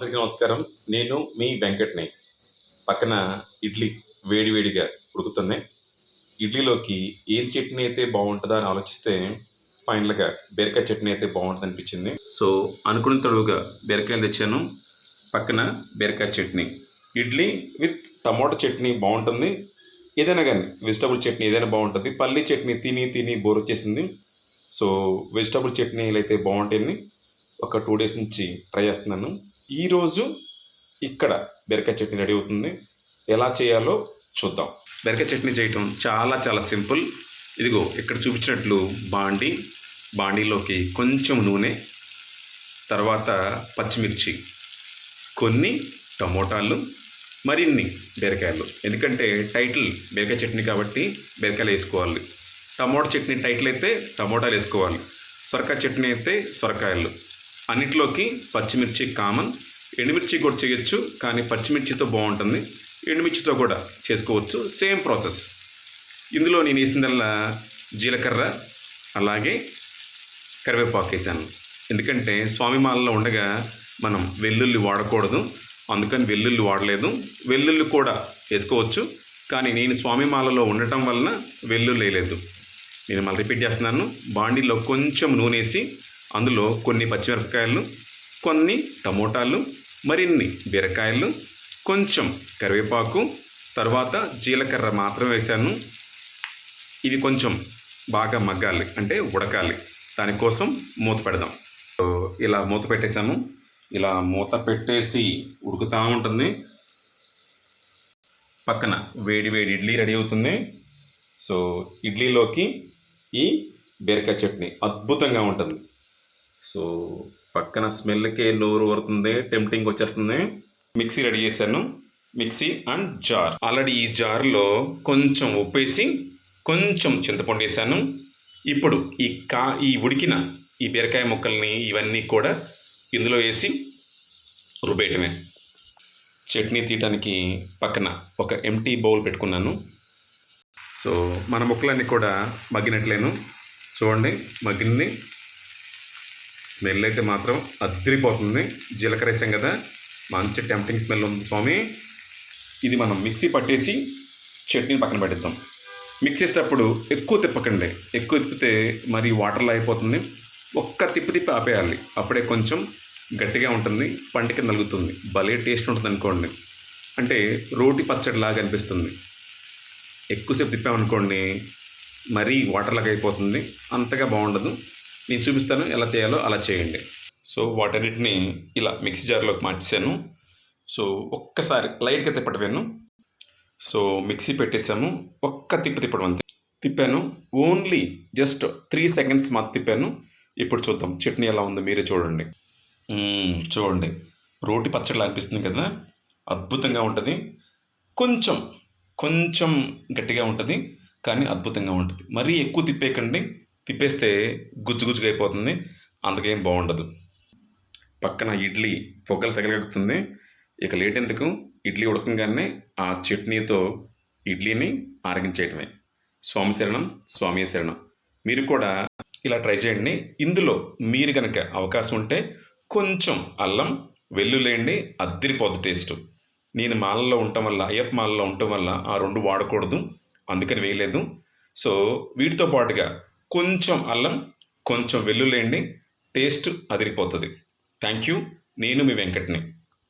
అందరికీ నమస్కారం. నేను మీ వెంకట్ని. పక్కన ఇడ్లీ వేడివేడిగా ఉడుకుతున్నాయి ఇడ్లీలోకి ఏం చట్నీ అయితే బాగుంటుందా అని ఆలోచిస్తే ఫైనల్గా బీరకాయ చట్నీ అయితే బాగుంటుంది అనిపించింది. సో అనుకున్న తడువుగా బీరకాయలు తెచ్చాను. పక్కన బీరకాయ చట్నీ. ఇడ్లీ విత్ టమాటో చట్నీ బాగుంటుంది. ఏదైనా కానీ వెజిటబుల్ చట్నీ ఏదైనా బాగుంటుంది. పల్లీ చట్నీ తిని తిని బోర్ వచ్చేసింది. సో వెజిటబుల్ చట్నీలు అయితే బాగుంటాయని ఒక టూ డేస్ నుంచి ట్రై చేస్తున్నాను. ఈరోజు ఇక్కడ బెరకాయ చట్నీ రెడీ అవుతుంది. ఎలా చేయాలో చూద్దాం. బెరకాయ చట్నీ చేయటం చాలా చాలా సింపుల్. ఇదిగో ఇక్కడ చూపించినట్లు బాండి. బాండీలోకి కొంచెం నూనె తర్వాత పచ్చిమిర్చి కొన్ని టమోటాలు మరిన్ని బీరకాయలు. ఎందుకంటే టైటిల్ బీరకాయ చట్నీ కాబట్టి బీరకాయలు వేసుకోవాలి. టమోటా చట్నీ టైటిల్ అయితే టమోటాలు వేసుకోవాలి. సొరకాయ చట్నీ అయితే సొరకాయలు. అన్నిట్లోకి పచ్చిమిర్చి కామన్ ఎండుమిర్చి కూడా చేయొచ్చు కానీ పచ్చిమిర్చితో బాగుంటుంది. ఎండుమిర్చితో కూడా చేసుకోవచ్చు. Same process. ఇందులో నేను వేసిందల్లా జీలకర్ర అలాగే కరివేపాకు వేసాను. ఎందుకంటే స్వామిమాలలో ఉండగా మనం వెల్లుల్లి వాడకూడదు. అందుకని వెల్లుల్లి వాడలేదు. వెల్లుల్లి కూడా వేసుకోవచ్చు. కానీ నేను స్వామిమాలలో ఉండటం వలన వెల్లుల్లి వేయలేదు. నేను మళ్ళీ రిపీట్ చేస్తున్నాను. బాండీలో కొంచెం నూనె వేసి అందులో కొన్ని పచ్చిమిరపకాయలు కొన్ని టమోటాలు మరిన్ని బీరకాయలు కొంచెం కరివేపాకు తర్వాత జీలకర్ర మాత్రం వేశాను. ఇది కొంచెం బాగా మగ్గాలి అంటే ఉడకాలి. దానికోసం మూత పెడదాం. సో ఇలా మూత పెట్టేశాను. ఇలా మూత పెట్టేసి ఉడుకుతూ ఉంటుంది. పక్కన వేడి వేడి ఇడ్లీ రెడీ అవుతుంది. సో ఇడ్లీలోకి ఈ బీరకాయ చట్నీ అద్భుతంగా ఉంటుంది. సో పక్కన స్మెల్కే నోరు వరుతుంది టెంప్టింగ్ వచ్చేస్తుంది. మిక్సీ రెడీ చేశాను. Mixie and jar. ఆల్రెడీ ఈ జార్లో కొంచెం ఉప్పేసి కొంచెం చింతపండు వేసాను. ఇప్పుడు ఈ కా ఈ ఉడికిన ఈ బీరకాయ ముక్కల్ని ఇవన్నీ కూడా ఇందులో వేసి రుబ్బేయటమే. చట్నీ తీయటానికి పక్కన ఒక ఎంటీ బౌల్ పెట్టుకున్నాను. సో మన ముక్కలన్నీ కూడా మగ్గినట్లేను. చూడండి మగ్గింది. స్మెల్ అయితే మాత్రం అద్దరిపోతుంది జీలకర్ర వేసాం కదా మంచి టెంప్టింగ్ స్మెల్ ఉంది స్వామి. ఇది మనం మిక్సీ పట్టేసి చట్నీని పక్కన పెట్టిద్దాం మిక్స్ చేసేటప్పుడు ఎక్కువ తిప్పకండి. ఎక్కువ తిప్పితే మరి వాటర్లో అయిపోతుంది. ఒక్క తిప్పి తిప్పి ఆపేయాలి. అప్పుడే కొంచెం గట్టిగా ఉంటుంది పంటికి నలుగుతుంది. భలే టేస్ట్ ఉంటుంది అనుకోండి. అంటే రోటి పచ్చడిలాగా అనిపిస్తుంది. ఎక్కువసేపు తిప్పామనుకోండి మరీ వాటర్ లాగా అయిపోతుంది. అంతగా బాగుండదు. నేను చూపిస్తాను ఎలా చేయాలో అలా చేయండి. సో వాటన్నిటిని ఇలా మిక్సీ జార్లోకి మార్చేసాను సో ఒక్కసారి లైట్గా తిప్పటమేను. సో మిక్సీ పెట్టేసాము ఒక్క తిప్పు తిప్పడం అంతే. తిప్పాను. ఓన్లీ జస్ట్ త్రీ సెకండ్స్ మాత్రం తిప్పాను. ఇప్పుడు చూద్దాం చట్నీ ఎలా ఉందో మీరే చూడండి. చూడండి. రోటి పచ్చడిలా అనిపిస్తుంది కదా? అద్భుతంగా ఉంటుంది. కొంచెం కొంచెం గట్టిగా ఉంటుంది. కానీ అద్భుతంగా ఉంటుంది. మరీ ఎక్కువ తిప్పేకండి తిప్పేస్తే గుజ్జు గుజ్జుగా అయిపోతుంది. అందుకేం బాగుండదు. పక్కన ఇడ్లీ పొగలు సగలగక్కుతుంది. ఇక లేట్ ఎందుకు? ఇడ్లీ ఉడకంగానే ఆ చట్నీతో ఇడ్లీని ఆరగించేయటమే. స్వామి శరణం స్వామి శరణం. మీరు కూడా ఇలా ట్రై చేయండి. ఇందులో మీరు కనుక అవకాశం ఉంటే కొంచెం అల్లం వెల్లుల్లేండి అద్దిరిపోద్ది టేస్ట్. నేను మాలలో ఉండటం వల్ల అయ్యప్ప మాలలో ఉండటం వల్ల ఆ రెండు వాడకూడదు. అందుకని వేయలేదు. సో వీటితో పాటుగా కొంచెం అల్లం కొంచెం వెల్లుల్లి టేస్ట్ అదిరిపోతుంది. థ్యాంక్ యూ నేను మీ వెంకట్ని.